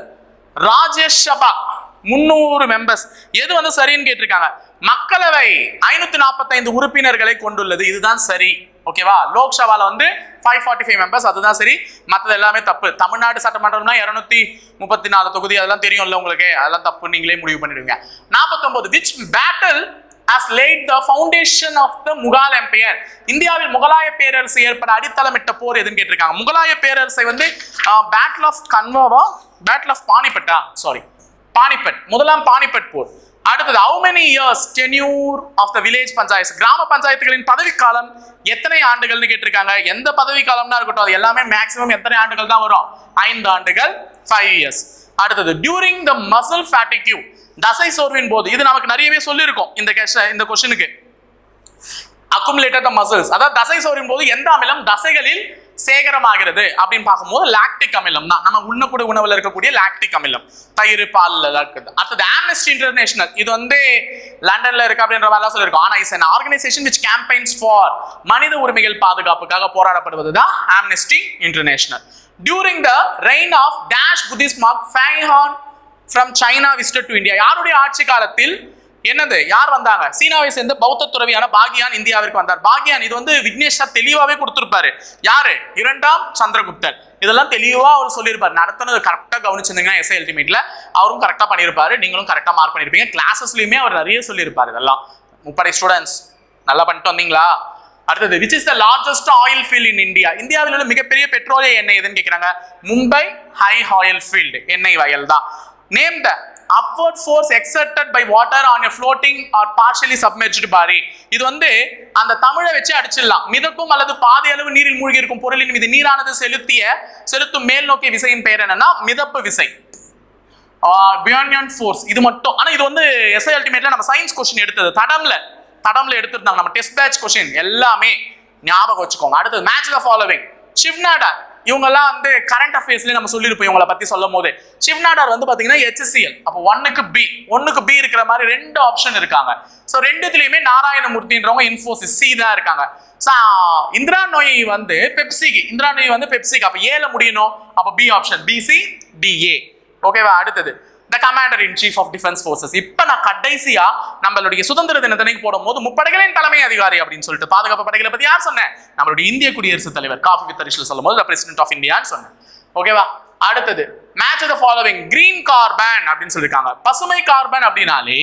Rajya Sabha முந்நூறு மெம்பர்ஸ் எது வந்து சரின்னு கேட்டிருக்காங்க? மக்களவை ஐநூத்தி நாற்பத்தைந்து உறுப்பினர்களை கொண்டுள்ளது. இதுதான் சரி. ஓகேவா லோக்சபால வந்து ஃபைவ் ஃபார்ட்டி ஃபைவ் மெம்பர்ஸ் அதுதான் சரி. மற்றது எல்லாமே தப்பு. தமிழ்நாடு சட்டமன்றம்னா இரநூத்தி முப்பத்தி நாலு தொகுதி. அதெல்லாம் தெரியும்ல உங்களுக்கு. அதெல்லாம் தப்பு. நீங்களே முடிவு பண்ணிடுவீங்க. நாற்பத்தொன்பது which battle has laid the foundation of the Mughal empire இந்தியாவில் முகலாய பேரரசு ஏற்பட அடித்தளமிட்ட போர் எதுன்னு கேட்டிருக்காங்க. முகலாய பேரரசை வந்து பேட்டில் ஆஃப் கன்வாவா பேட்டில் ஆஃப் பானிபட்டா சாரி பானிபட் முதலாம் பானிபட் போர். அடுத்தது how many years tenure of the village panchayat கிராம பஞ்சாயத்துகளின் பதவிக்காலம் எத்தனை ஆண்டுகள்னு கேட்டிருக்காங்க. எந்த பதவி காலம்னா இருக்கட்டும் அது எல்லாமே மேக்ஸிமம் எத்தனை ஆண்டுகள் தான் வரும்? ஐந்து ஆண்டுகள் ஃபைவ் இயர்ஸ் அடுத்தது டியூரிங் த மசில் ஃபேட்டிக்யூ தசை சோர்வின் போது இது நமக்கு நிறையவே சொல்லியிருக்கோம் இந்த question இந்த கொஸ்டினுக்கு அக்குமுலேட்டட் மசில்ஸ் அதாவது தசை சோரின் போது எந்த அமிலம் தசைகளில் சேகரமாகிறது அப்படின்னு பார்க்கும்போது லாக்டிக் அமிலம் தான். நம்ம உண்ணக்கூடிய உணவுல இருக்கக்கூடிய லாக்டிக் அமிலம். தயிர் பாலில் இருக்குது. அடுத்தது ஆம்னஸ்டி இன்டர்நேஷனல் இது வந்து லண்டன்ல இருக்கு அப்படின்ற மாதிரிலாம் சொல்லியிருக்கோம். ஆனால் is an organisation which campaigns for மனித உரிமைகள் பாதுகாப்புக்காக போராடப்படுவது தான் Amnesty International during the reign of dash Buddhist monk from China visited to India யாருடைய ஆட்சி காலத்தில் என்னது? யார் வந்தாங்க? சீனாவை சேர்ந்த பௌத்த துறவியான பாகியான் இந்தியாவிற்கு வந்தார். பாகியான் இது வந்து விக்னேஷா தெளிவாவே கொடுத்திருப்பாரு. யாரு? இரண்டாம் சந்திரகுப்தர். இதெல்லாம் தெளிவா அவர் சொல்லியிருப்பாரு. நடத்தினது கரெக்டா கவனிச்சிருந்தீங்கன்னா எஸ்ஐ அல்டிமேட்ல அவரும் கரெக்டா பண்ணியிருப்பாரு. நீங்களும் கரெக்டா மார்க் பண்ணிருப்பீங்க கிளாஸஸ்லயுமே அவர் நிறைய சொல்லியிருப்பாரு இதெல்லாம். முப்படை ஸ்டூடெண்ட்ஸ் நல்லா பண்ணிட்டு வந்தீங்களா? அடுத்தது which is the largest oil field in India இந்தியாவில் உள்ள மிகப்பெரிய பெட்ரோலிய எண்ணெய் எதுன்னு கேட்குறாங்க மும்பை ஹை ஆயில் ஃபீல்டு எண்ணெய் வயல் தான் name the upward force exerted by water on a floating or partially submerged body. இது வந்து அந்த தமிழை வச்சு அடிச்சிடலாம். மிதக்கும் அல்லது பாதி அளவு நீரில் மூழ்கி இருக்கும் பொருளின் மீது நீரானது செலுத்திய செலுத்தும் மேல் நோக்கிய விசையின் பெயர் என்னன்னா மிதப்பு விசை. பியானியன் ஃபோர்ஸ் இது மட்டும். ஆனா இது வந்து எஸ்ஐ அல்டிமேட்ல நம்ம சயின்ஸ் கொஸ்டின் எடுத்தது. தடம்ல. தடம்ல எடுத்திருந்தாங்க. நம்ம டெஸ்ட் பேட்ச் கொஸ்டின் எல்லாமே ஞாபகம் வச்சுக்கோங்க. அடுத்தது மேட்ச் த ஃபாலோவிங் ஷிவ்நாடர் இவங்கெல்லாம் வந்து கரண்ட் அஃபேர்ஸ்லேயே நம்ம சொல்லியிருப்போம் இவங்களை பத்தி சொல்லும் போது சிவ்நாடார் வந்து பாத்தீங்கன்னா ஹெச்சிஎல் அப்போ ஒன்னுக்கு பி ஒன்னுக்கு பி இருக்கிற மாதிரி ரெண்டு ஆப்ஷன் இருக்காங்க. ஸோ ரெண்டுத்துலயுமே நாராயணமூர்த்தின்றவங்க இன்ஃபோசிஸ் சி தான் இருக்காங்க. ஸோ இந்திரா நோய் வந்து பெப்சிக்கு இந்திரா நோய் வந்து பெப்சிக்கு அப்போ ஏல முடியணும். அப்போ பி ஆப்ஷன் பிசி டிஏ ஓகேவா அடுத்தது. The commander in chief of defence forces இப்போ நான் கடைசியா நம்மளுடைய சுதந்திர தினத்தனைக்கு போடும்போது முப்படைகளின் தலைமை அதிகாரி அப்படின்னு சொல்லிட்டு பாதுகாப்பு படைகளை பத்தி யார் சொன்னேன்? நம்மளுடைய இந்திய குடியரசுத் தலைவர். காஃபி வித் அரிஷில் சொல்லும் போது பிரசிடென்ட் ஆஃப் இந்தியான்னு சொன்னேன். ஓகேவா அடுத்தது match the following green carbon அப்படின்னு சொல்லியிருக்காங்க பசுமை கார்பன் அப்படின்னாலே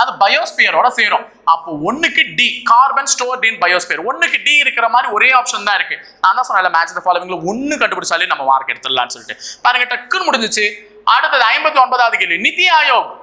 அது பயோஸ்பியரோட சேரும். அப்போ ஒன்றுக்கு D carbon stored in biosphere ஒன்றுக்கு டி இருக்கிற மாதிரி ஒரே ஆப்ஷன் தான் இருக்கு. நான் தான் சொன்னேன் மேட்ச் த ஃபாலோவிங்ல ஒன்று கண்டுபிடிச்சாலே நம்ம மார்க் எடுத்துடலாம்னு சொல்லிட்டு. பாருங்க டக்குன்னு முடிஞ்சிச்சு. அடுத்தது ஐம்பத்தி ஒன்பதாவது கேள்வி. நிதி ஆயோக்.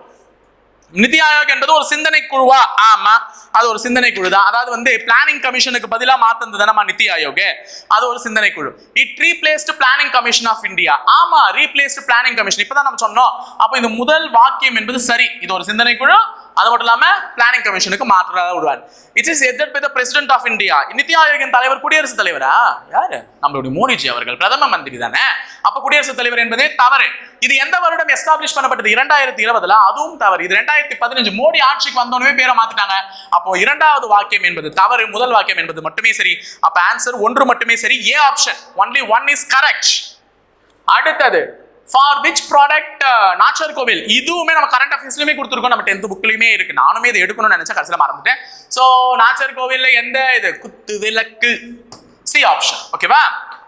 நிதி ஆயோக் என்பது ஒரு சிந்தனை குழுவா ஆமா. அது ஒரு சிந்தனை குழு தான் அதாவது வந்து பிளானிங் கமிஷனுக்கு பதிலா மாத்தது நம்ம நிதி ஆயோக்? அது ஒரு சிந்தனை குழு it replaced planning commission of India ஆமா ரீப்ளேஸ்டு பிளானிங் கமிஷன் இப்பதான் நம்ம சொன்னோம். அப்போ இந்த முதல் வாக்கியம் என்பது சரி. இது ஒரு சிந்தனை குழு அது மட்டும் இல்லாம பிளானிங் கமிஷனுக்கு மாற்றதாக விடுவார். It is headed by the president of India Niti ஆயோக்கின் தலைவர் குடியரசுத் தலைவரா? யாரு? நம்மளுடைய மோடிஜி அவர்கள் பிரதம மந்திரி தானே? அப்ப குடியரசுத் தலைவர் என்பதே தவறு. இது எந்த வருடம் எஸ்டாப்ளிஷ் பண்ணப்பட்டது? இரண்டாயிரத்தி இருபதுல? அதுவும் தவறு. இது ரெண்டாயிரத்தி பதினஞ்சு மோடி ஆட்சிக்கு வந்தோடனே பேரை மாத்திட்டாங்க. அப்போ இரண்டாவது வாக்கியம் என்பது தவறு முதல் வாக்கியம் என்பது மட்டுமே சரி. அப்ப ஆன்சர் ஒன்று மட்டுமே சரி. A option only one is correct அடுத்தது for which product Nachiar Koil இதுவுமே நம்ம கரண்ட் அஃபேர்ஸ்லயுமே கொடுத்துருக்கோம். நம்ம டென்த் புக்லயுமே இருக்கு. நானுமே இதை எடுக்கணும்னு நினைச்சா கடைசியில் மறந்துட்டேன். ஸோ நாச்சர் கோவில்ல எந்த இது? குத்து விளக்கு. சி ஆப்ஷன் ஓகேவா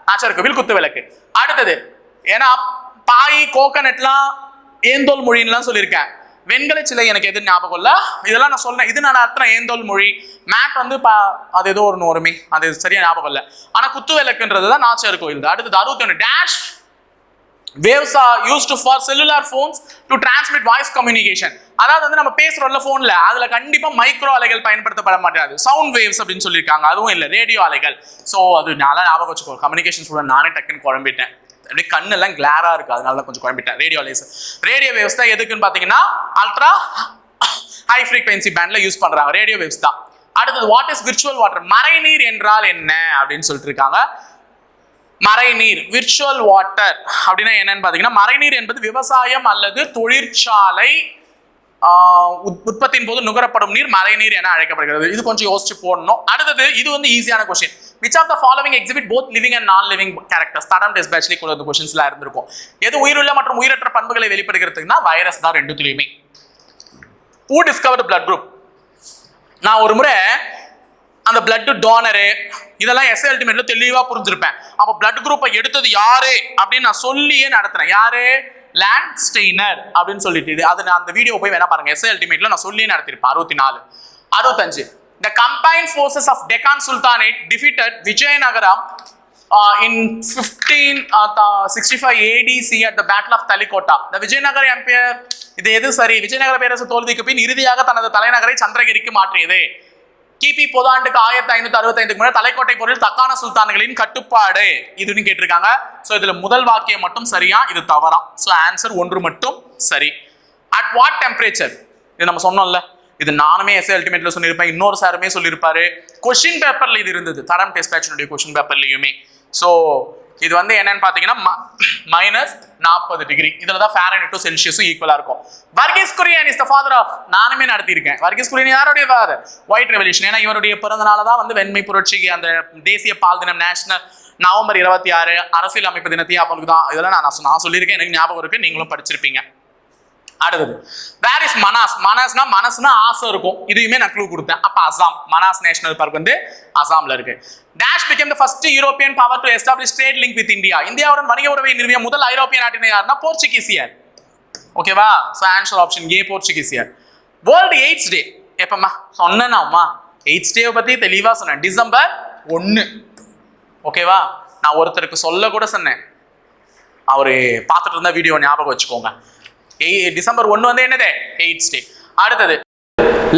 நாச்சர் கோவில் குத்து விளக்கு. அடுத்தது ஏன்னா பாய் கோகனட்லாம் ஏந்தோல் மொழின்லாம் சொல்லியிருக்கேன். வெண்கல சிலை எனக்கு எது ஞாபகம் இல்ல. இதெல்லாம் நான் சொன்னேன். இது நான் அர்த்தம் ஏந்தோல் மொழி. மேட் வந்து பா அது ஏதோ ஒன்று நோருமே அது சரியா ஞாபகம் இல்லை. ஆனா குத்து விளக்குன்றது தான் நாச்சர் கோயில் தான் அடுத்தது அறுபத்தி ஒன்று dash waves are used for cellular phones to transmit voice communication அதாவது வந்து நம்ம பேசுறோம்ல ஃபோனில் அதுல கண்டிப்பா மைக்ரோ அலைகள் பயன்படுத்தப்பட மாட்டாது. சவுண்ட் வேவ்ஸ் அப்படின்னு சொல்லியிருக்காங்க. அதுவும் இல்லை ரேடியோ அலைகள். ஸோ அது நல்லா ஞாபகம் வச்சுக்கோ. கம்யூனிகேஷன் ஸ்டூடெண்ட் நானே டக்குன்னு குழம்பிட்டேன். அப்படியே கண்ணெல்லாம் கிளாரா இருக்கு. அதனால கொஞ்சம் குழம்பிட்டேன். ரேடியோ அலைஸ் ரேடியோ வேவ்ஸ் தான் எதுக்குன்னு பாத்தீங்கன்னா அல்ட்ரா ஹை ஃப்ரீக்வன்சி பேண்ட்ல யூஸ் பண்றாங்க. ரேடியோ வேவ்ஸ் தான். அடுத்தது வாட் இஸ் விர்ச்சுவல் வாட்டர் மறைநீர் என்றால் என்ன? அப்படின்னு சொல்லிட்டு இருக்காங்க. மறைநீர் விர்ச்சுவல் வாட்டர் அப்படின்னா என்னன்னு பார்த்தீங்கன்னா மறைநீர் என்பது விவசாயம் அல்லது தொழிற்சாலை உத்- உற்பத்தியின் போது நுகரப்படும் நீர் மழைநீர் என அழைக்கப்படுகிறது. இது கொஞ்சம் யோசிச்சு போடணும். அடுத்தது இது வந்து ஈஸியான question which of the following exhibit both living and non living characters தடம் டெஸ்ட் பேட்ச்லி கூட கொஸ்டின்ஸ்ல இருந்திருக்கும். எது உயிருள்ள மற்றும் உயிரற்ற பண்புகளை வெளிப்படுகிறதுக்குன்னா வைரஸ் தான் ரெண்டுத்துலையுமே. Who டிஸ்கவர் பிளட் குரூப் நான் ஒரு முறை அந்த பிளட் டோனரு இதெல்லாம் எஸ்ஐ அல்டிமேட்ல தெளிவா புரிஞ்சிருப்பேன். அப்ப பிளட் குரூப்பை எடுத்தது யாரு? அப்படின்னு நான் சொல்லியே நடத்துறேன். யாரு? லேண்ட் ஸ்டெய்னர் அப்படின்னு சொல்லிட்டு இது. அது நான் அந்த வீடியோ போய் வேணா பாருங்க. எஸ்ஐ அல்டிமேட்ல நான் சொல்லியே நடத்திருப்பேன். அறுபத்தி நாலு அறுபத்தஞ்சு the combine forces of Deccan sultanate defeated Vijayanagaram in fifteen sixty five ADC at the battle of Talikota the Vijayanagar empire இது எது? சரி விஜயநகர பேரரசு தோல்விக்கு பின் இறுதியாக தனது தலைநகரை சந்திரகிரிக்கு மாற்றியது. கிபி பொதாண்டுக்கு ஆயிரத்தி ஐநூத்தி அறுபத்தைந்துக்கு முன்னாடி தலைக்கோட்டை பொருள் தக்கான சுல்தான்களின் கட்டுப்பாடு இதுன்னு கேட்டிருக்காங்க. ஸோ இதுல முதல் வாக்கியம் மட்டும் சரியா இது தவறா? ஸோ ஆன்சர் ஒன்று மட்டும் சரி. அட் வாட் டெம்பரேச்சர் இது நம்ம சொன்னோம்ல. இது நானுமே எஸ்ஏ அல்டிமேட்ல சொல்லியிருப்பேன். இன்னொரு சாருமே சொல்லியிருப்பாரு. கொஷின் பேப்பர்ல இது இருந்தது. தரம் டெஸ்ட் பேட்சினுடைய கொஷின் பேப்பர்லயுமே ஸோ இது வந்து என்னன்னு பார்த்தீங்கன்னா மைனஸ் நாற்பது டிகிரி இதில் தான் ஃபேரன் டு செல்சியஸும் ஈக்குவலாக இருக்கும். Verghese Kurien is the father of நானுமே நடத்தியிருக்கேன். வர்கீஸ் குரியன் யாருடைய ஃபாதர் ஒயிட் ரெவல்யூஷன் ஏன்னா இவருடைய பிறந்தநாள தான் வந்து வெண்மை புரட்சிக்கு அந்த தேசிய பால் தினம் நேஷனல் நவம்பர் இருபத்தி ஆறு அரசியல் அமைப்பு தினத்தையும் அப்போ தான் இதெல்லாம் நான் நான் சொல்லியிருக்கேன். எனக்கு ஞாபகம் இருக்கு. நீங்களும் படிச்சிருப்பீங்க. அடுத்தது. வேர் இஸ் மனாஸ் மனாஸ்னா மனசுனா ஆசை இருக்கும். இதையுமே நான் க்ளூ கொடுத்தேன். அப்ப அசாம் மனாஸ் நேஷனல் பார்க் வந்து அசாம்ல இருக்கு. Dash became the first European power to establish trade link with India இந்தியாவுடன் வணிக உறவை நிறுவிய முதல் ஐரோப்பிய நாட்டினர் யாருன்னா போர்ச்சுகீசியர் ஓகேவா ஸோ ஆன்சர் ஆப்ஷன் ஏ போர்ச்சுகீசியர் வேர்ல்டு எய்ட்ஸ் டே எப்பம்மா? சொன்னேனாம்மா எய்ட்ஸ் டேவை பற்றி தெளிவாக சொன்னேன். டிசம்பர் ஒன்று ஓகேவா நான் ஒருத்தருக்கு சொல்ல கூட சொன்னேன். அவர் பார்த்துட்டு இருந்தா வீடியோ ஞாபகம் வச்சுக்கோங்க. டிசம்பர் ஒன்று வந்து என்னது? எயிட்ஸ் டே அடுத்தது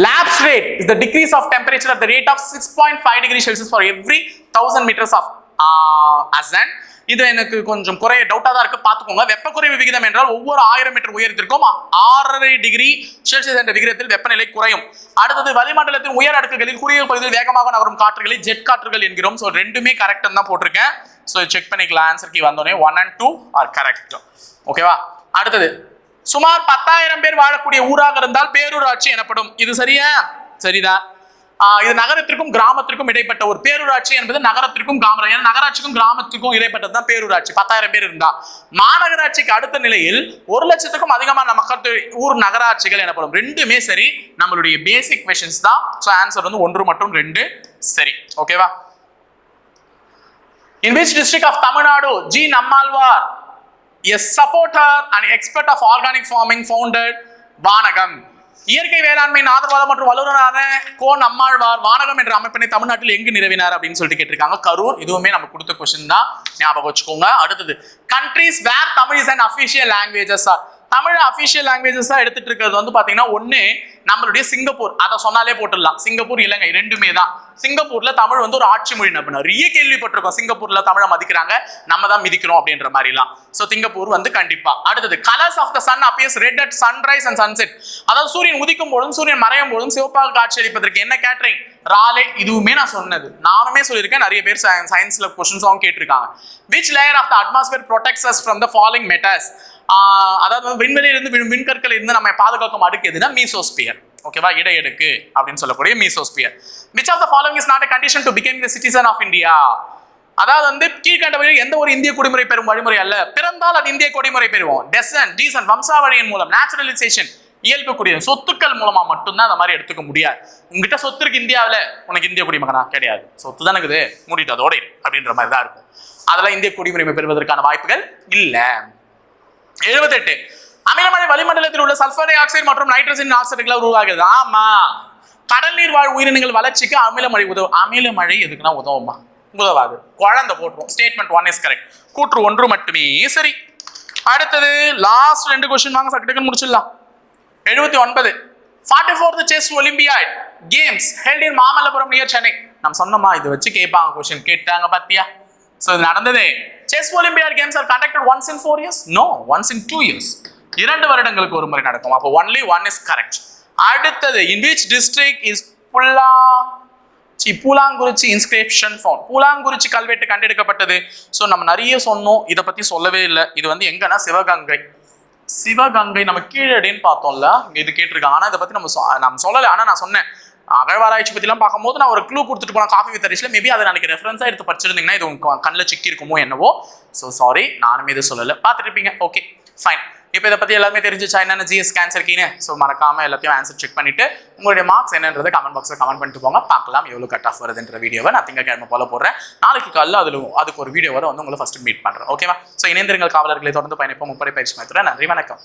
lapse rate is the the decrease of temperature at the rate of 6.5 degree celsius for every 1000 meters of uh, ascent இது எனக்கு கொஞ்சம் குறைய டவுட்டாக தான் இருக்கு. பார்த்துக்கோங்க. வெப்ப குறைவு விகிதம் என்றால் ஒவ்வொரு ஆயிரம் மீட்டர் உயரத்திற்கும் ஆறரை டிகிரி செல்சியஸ் என்ற விகிதத்தில் வெப்பநிலை குறையும். அடுத்தது வளிமண்டலத்தின் உயர் அடுக்குகளில் குறுகிய பகுதியில் வேகமாக நகரும் காற்றுகளை ஜெட் காற்றுகள் என்கிறோம். ஸோ ரெண்டுமே கரெக்ட் தான் போட்டிருக்கேன். ஸோ செக் பண்ணிக்கலாம். ஆன்சர் கீ வந்தோடனே one and two are correct ஓகேவா அடுத்தது சுமார் பத்தாயிரம் பேர் வாழக்கூடிய ஊராக இருந்தால் பேரூராட்சி எனப்படும். இது சரியா? சரிதான் இது நகரத்திற்கும் கிராமத்திற்கும் இடைப்பட்ட ஒரு பேரூராட்சி என்பது நகரத்திற்கும் கிராமம் ஏன்னா நகராட்சிக்கும் கிராமத்துக்கும் இடைப்பட்டது தான் பேரூராட்சி. பத்தாயிரம் பேர் இருந்தா. மாநகராட்சிக்கு அடுத்த நிலையில் ஒரு லட்சத்துக்கும் அதிகமான மக்கள் ஊர் நகராட்சிகள் எனப்படும். ரெண்டுமே சரி. நம்மளுடைய பேசிக் கொஷின்ஸ் தான். ஸோ ஆன்சர் வந்து ஒன்று மற்றும் ரெண்டு சரி. ஓகேவா in which district of Tamil Nadu G Nammalwar Nammalwar, supporter and and of organic farming founded Vanagam இயற்கை வேளாண்மையின் ஆதரவாளர் மற்றும் வல்லுநரான கோ நம்மாழ்வார் வானகம் என்ற அமைப்பினை தமிழ்நாட்டில் எங்கு நிறுவினார் அப்படின்னு சொல்லிட்டு கேட்டிருக்காங்க. கரூர் இதுவுமே நம்ம கொடுத்த கொஸ்டின் தான். ஞாபகம் வச்சுக்கோங்க. அடுத்தது countries where Tamil is and official languages Tamil official லாங்குவேஜஸாக எடுத்துட்டு இருக்கிறது வந்து பார்த்தீங்கன்னா ஒன்று நம்மளுடைய சிங்கப்பூர் அதை சொன்னாலே போட்டுடலாம். சிங்கப்பூர் இலங்கை ரெண்டுமே தான். சிங்கப்பூர்ல தமிழ் வந்து ஒரு ஆட்சி மொழி நம்ம நிறைய கேள்விப்பட்டிருக்கோம். சிங்கப்பூர்ல தமிழை மதிக்கிறாங்க நம்ம தான் மிதிக்கிறோம் அப்படின்ற மாதிரிலாம். ஸோ சிங்கப்பூர் வந்து கண்டிப்பா. அடுத்தது colours of the sun appears red at sunrise and sunset அதாவது சூரியன் உதிக்கும் போதும் சூரியன் மறையும் போதும் சிவப்பாக காட்சியளிப்பதற்கு என்ன கேட்டரிங் ராலே இதுவுமே நான் சொன்னது. நானுமே சொல்லியிருக்கேன். நிறைய பேர் சயின்ஸ்ல கொஸ்டின்ஸாகவும் கேட்டிருக்காங்க. Which layer of the atmosphere protects us from the falling meteors அதாவது விண்வெளியிலிருந்து விண் விண்கற்கள் இருந்து நம்ம பாதுகாக்கும் அடுக்கு எதுனா மீசோஸ்பியர் ஓகேவா? இடையெடுக்கு அப்படின்னு சொல்லக்கூடிய mesosphere which of the following is not a condition to become the citizen of India அதாவது வந்து கீழ்கண்டவர்கள் எந்த ஒரு இந்திய குடிமுறை பெறும் வழிமுறை அல்ல. பிறந்தால் அது இந்திய குடிமுறை பெறுவோம். டெசன் டீசன் வம்சாவளியின் மூலம் நேச்சுரலைசேஷன் இயல்புக்குரிய சொத்துக்கள் மூலமா மட்டும்தான் அந்த மாதிரி எடுத்துக்க முடியாது. உங்ககிட்ட சொத்து இருக்கு இந்தியாவில் உனக்கு இந்திய குடிமகனா? கிடையாது. சொத்து தானே இருக்குது. மூடிட்டு அதோட அப்படின்ற மாதிரி தான் இருக்கும். அதெல்லாம் இந்திய குடிமுறைமை பெறுவதற்கான வாய்ப்புகள் இல்லை. எழுபத்தெட்டு அமிலமழை வளிமண்டலத்தில் உள்ள சல்பர் டை ஆக்சைடு மற்றும் நைட்ரஜன் ஆக்சைடுகளை உருவாகுது ஆமா. கடல் நீர் வாழ் உயிரினங்கள் வளர்ச்சிக்கு அமிலமழை உதவும். அமிலமழை எதுக்குன்னா உதவுமா? உதவாது. குழந்தை போட்டுரும். ஸ்டேட்மெண்ட் ஒன் இஸ் கரெக்ட் கூற்று ஒன்று மட்டுமே சரி. அடுத்தது லாஸ்ட் ரெண்டு கொஸ்டின் வாங்க சட்டுக்குன்னு முடிச்சிடலாம். எழுபத்தி ஒன்பது forty fourth chess olympiad games held in Mamallapuram near Chennai. நம்ம சொன்னோமா? இதை வச்சு கேட்பாங்க கொஸ்டின் கேட்டாங்க பாத்தியா? ஸோ இது நடந்தது. Chess olympiad games are conducted once in four years no once in two years இரண்டு வருடங்களுக்கு ஒரு முறை நடக்கும். அப்போ ஒன்லி ஒன் இஸ் கரெக்ட் அடுத்தது இன் விச் டிஸ்ட்ரிக்ட் இஸ் புல்லா சி பூலாங்குறிச்சி இன்ஸ்கிரிப்ஷன் ஃபவுண்ட் பூலாங்குறிச்சி கல்வெட்டு கண்டெடுக்கப்பட்டது. ஸோ நம்ம நிறைய சொன்னோம். இதை பற்றி சொல்லவே இல்லை. இது வந்து எங்கன்னா சிவகங்கை. சிவகங்கை நம்ம கீழடின்னு பார்த்தோம்ல இது கேட்டிருக்காங்க. ஆனால் இதை பற்றி நம்ம சொ- நம்ம சொல்லலை. ஆனால் நான் சொன்னேன். அகழ்வாராய்ச்சி பற்றிலாம் பார்க்கும்போது நான் ஒரு க்ளூ கொடுத்துட்டு போன காஃபி வித் அரிசியில் மேபி அதை நாளைக்கு ரெஃபரன்ஸாக எடுத்து படிச்சிருந்தீங்கன்னா இது உங்க கண்ணில் சிக்கி இருக்குமோ என்னவோ. ஸோ சாரி நானும் இது சொல்லலை. பார்த்துருப்பீங்க ஓகே ஃபைன் இப்போ இதை பற்றி எல்லாமே தெரிஞ்சிச்சா என்னென்ன ஜிஎஸ் கேன்சர் கீனு ஸோ மறக்காம எல்லாத்தையும் ஆன்சர் செக் பண்ணிட்டு உங்களுடைய மார்க்ஸ் என்னன்றது கமெண்ட் பாக்ஸில் கமெண்ட் பண்ணிட்டு போங்க. பார்க்கலாம் எவ்வளோ கட் ஆஃப் வருதுன்ற வீடியோவை நான் திங்கக்கிழமை போல போடுறேன். நாளைக்கு காலையில் அதில் அதுக்கு ஒரு வீடியோ வர வந்து உங்களை ஃபஸ்ட்டு மீட் பண்ணுறேன் ஓகேவா ஸோ இணைந்திருங்கள் காவலர்களை தொடர்ந்து பயணிப்போம். முப்படை பயிற்சி மையத்தில் நன்றி வணக்கம்.